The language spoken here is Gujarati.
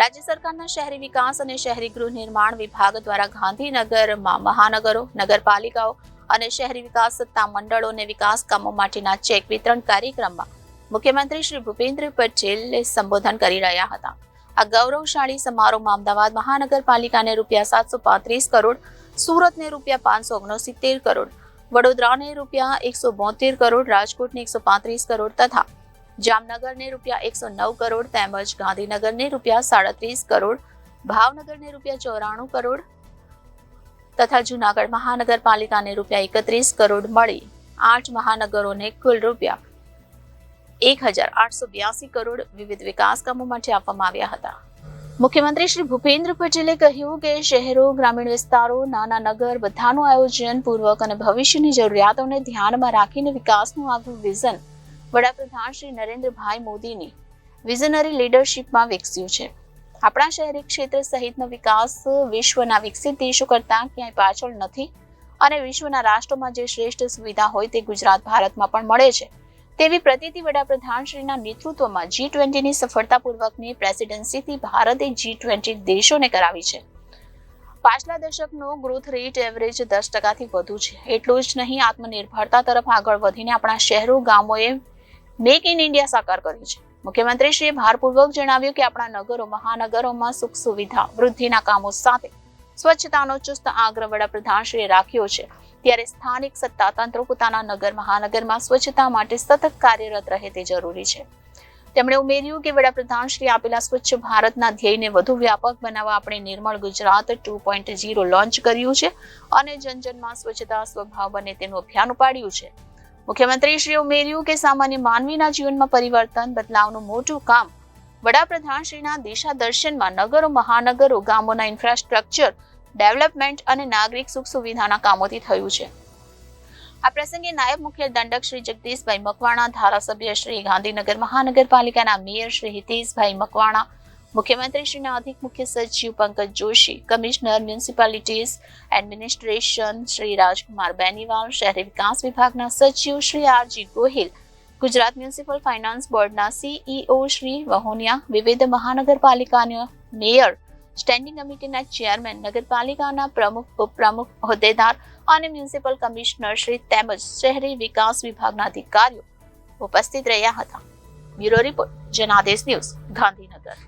રાજ્ય સરકારના શહેરી વિકાસ અને શહેરી ગૃહ નિર્માણ વિભાગ દ્વારા ગાંધીનગરમાં મહાનગરો, નગરપાલિકાઓ અને શહેરી વિકાસ સત્તા મંડળોને વિકાસ કામો માટેના ચેક વિતરણ કાર્યક્રમમાં મુખ્યમંત્રી શ્રી ભૂપેન્દ્ર પટેલે સંબોધન કરી રહ્યા હતા. આ ગૌરવશાળી સમારોહમાં અમદાવાદ મહાનગરપાલિકાને રૂપિયા સાતસો પાંત્રીસ કરોડ, સુરતને રૂપિયા પાંચસો ઓગણસિત્તેર કરોડ, વડોદરાને રૂપિયા એકસો બોતેર કરોડ, રાજકોટને એકસો પાંત્રીસ કરોડ તથા જામનગરને રૂપિયા એકસો નવ કરોડ તેમજ ગાંધીનગરને રૂપિયા સાડત્રીસ કરોડ, ભાવનગરને રૂપિયા ચોરાણું કરોડ તથા જુનાગઢ મહાનગરપાલિકાને રૂપિયા એકત્રીસ કરોડ મળી. આઠ મહાનગરોને કુલ રૂપિયા એક હજાર આઠસો બ્યાસી કરોડ વિવિધ વિકાસ કામો માટે આપવામાં આવ્યા હતા. મુખ્યમંત્રી શ્રી ભૂપેન્દ્ર પટેલે કહ્યું કે શહેરો, ગ્રામીણ વિસ્તારો, નાના નગર બધાનું આયોજન પૂર્વક અને ભવિષ્યની જરૂરિયાતોને ધ્યાનમાં રાખીને વિકાસનું આગવું વિઝન વડાપ્રધાન શ્રી નરેન્દ્રભાઈ મોદીની વિઝનરી લીડરશીપમાં વિકસ્યું છે. આપણા શહેરી ક્ષેત્ર સહિતનો વિકાસ વિશ્વના વિકસિત દેશો કરતાં ક્યાંય પાછળ નથી અને વિશ્વના રાષ્ટ્રોમાં જે શ્રેષ્ઠ સુવિધા હોય તે ગુજરાત ભારતમાં પણ મળે છે. તેવી પ્રતિતિ વડાપ્રધાનશ્રીના નેતૃત્વમાં જી ટ્વેન્ટીની સફળતાપૂર્વકની પ્રેસિડેન્સીથી ભારતે જી ટ્વેન્ટી દેશોને કરાવી છે. પાછલા દશકનો ગ્રોથ રેટ એવરેજ દસ ટકાથી વધુ છે. એટલું જ નહીં, આત્મનિર્ભરતા તરફ આગળ વધીને આપણા શહેરો, ગામોએ મેક ઇન ઇન્ડિયા સાકાર કર્યું છે. મુખ્યમંત્રીશ્રીએ ભારપૂર્વક જણાવ્યું કે આપણા નગરો, મહાનગરોમાં સુખ સુવિધા, વૃદ્ધિના કામો સાથે સ્વચ્છતાનો ચુસ્ત આગ્રહ વડાપ્રધાનશ્રીએ રાખ્યો છે. ત્યારે સ્થાનિક સત્તા તંત્ર પોતાના નગર, મહાનગરમાં સ્વચ્છતા માટે સતત કાર્યરત રહે તે જરૂરી છે. તેમણે ઉમેર્યું કે વડાપ્રધાનશ્રી આપેલા સ્વચ્છ ભારતના ધ્યેયને વધુ વ્યાપક બનાવવા આપણે Nirmal Gujarat two point zero launch કર્યું છે અને જનજનમાં સ્વચ્છતા સ્વભાવ બને તેનું અભિયાન ઉપાડ્યું છે. મુખ્યમંત્રીશ્રીએ ઉમેર્યું કે સામાન્ય માનવીના જીવનમાં પરિવર્તન, બદલાવનું મોટું કામ વડાપ્રધાનશ્રીના દિશાદર્શનમાં નગરો, મહાનગરો, ગામોના ઇન્ફ્રાસ્ટ્રક્ચર, ડેવલપમેન્ટ અને નાગરિક સુખ સુવિધાના કામોથી થયું છે. આ પ્રસંગે નાયબ મુખ્ય દંડક શ્રી જગદીશભાઈ મકવાણા, ધારાસભ્ય શ્રી ગાંધીનગર મહાનગરપાલિકાના મેયર શ્રી હિતેશભાઈ મકવાણા મુખ્યમંત્રી શ્રીના અધિક મુખ્ય સચિવ Pankaj Joshi, commissioner municipalities administration Shri Rajkumar Beniwal, શહેરી વિકાસ વિભાગના સચિવ Shri R G Gohil, Gujarat municipal finance બોર્ડના સીઈઓ શ્રી વહોનિયા, વિવિધ મહાનગરપાલિકાના મેયર, સ્ટેન્ડિંગ કમિટીના ચેરમેન, નગરપાલિકાના પ્રમુખ, ઉપપ્રમુખ, હોદ્દેદાર અને મ્યુનિસિપલ કમિશનર શ્રી તેમજ શહેરી વિકાસ વિભાગના અધિકારીઓ ઉપસ્થિત રહ્યા હતા. Bureau report, Janadesh news, Gandhinagar.